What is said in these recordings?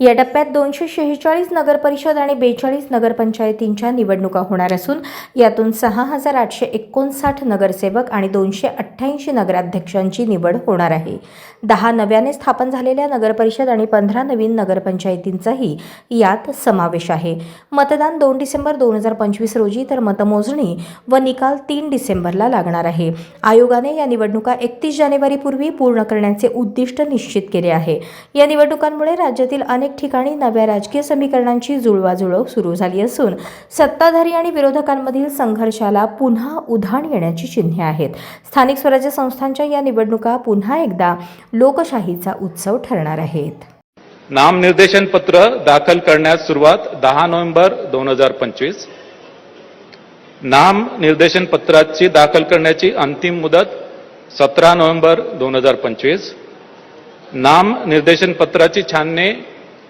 या टप्प्यात दोनशे शेहेचाळीस नगरपरिषद आणि बेचाळीस नगरपंचायतींच्या निवडणुका होणार असून यातून सहा हजार आठशे एकोणसाठ नगरसेवक आणि दोनशे अठ्ठ्याऐंशी नगराध्यक्षांची निवड होणार आहे. दहा नव्याने स्थापन झालेल्या नगरपरिषद आणि पंधरा नवीन नगरपंचायतींचाही यात समावेश आहे. मतदान दोन डिसेंबर दोन हजार पंचवीस रोजी तर मतमोजणी व निकाल तीन डिसेंबरला लागणार आहे. आयोगाने या निवडणुका एकतीस जानेवारीपूर्वी पूर्ण करण्याचे उद्दिष्ट निश्चित केले आहे. या निवडणुकांमुळे राज्यातील अनेक ठिकाणी नव्या राजकीय समीकरणांची जुळवाजुळव सुरू झाली असून सत्ताधारी आणि विरोधकांमधील संघर्षाला पुन्हा उधाण येण्याची चिन्हे आहेत. स्थानिक स्वराज्य संस्थांच्या या निवडणुका पुन्हा एकदा लोकशाहीचा उत्सव ठरणार आहेत. नामनिर्देशन पत्र दाखल करण्यास सुरुवात दहा नोव्हेंबर दोन हजार पंचवीस. नाम निर्देशन पत्राची दाखल करण्याची अंतिम मुदत सतरा नोव्हेंबर दोन हजार पंचवीस. नाम निर्देशन पत्राची छाननी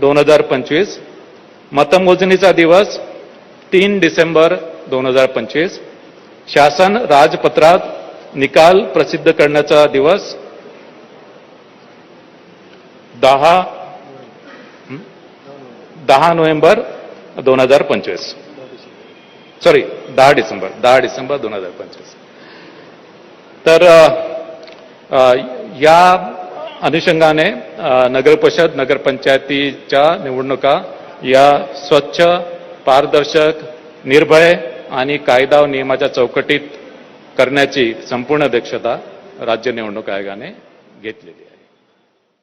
दोन हजार पंचवीस. मतमोजणीचा दिवस तीन डिसेंबर दोन हजार पंचवीस. शासन राजपत्रात निकाल प्रसिद्ध करण्याचा दिवस दहा दहा नोव्हेंबर दोन हजार पंचवीस. सॉरी दहा डिसेंबर दहा डिसेंबर दोन हजार पंचवीस. तर आ, या अनुषंगाने नगरपरिषद नगरपंचायतीच्या निवडणुका या स्वच्छ पारदर्शक निर्भय आणि कायदा व नियमाच्या चौकटीत करण्याची संपूर्ण दक्षता राज्य निवडणूक आयोगाने घेतलेली आहे.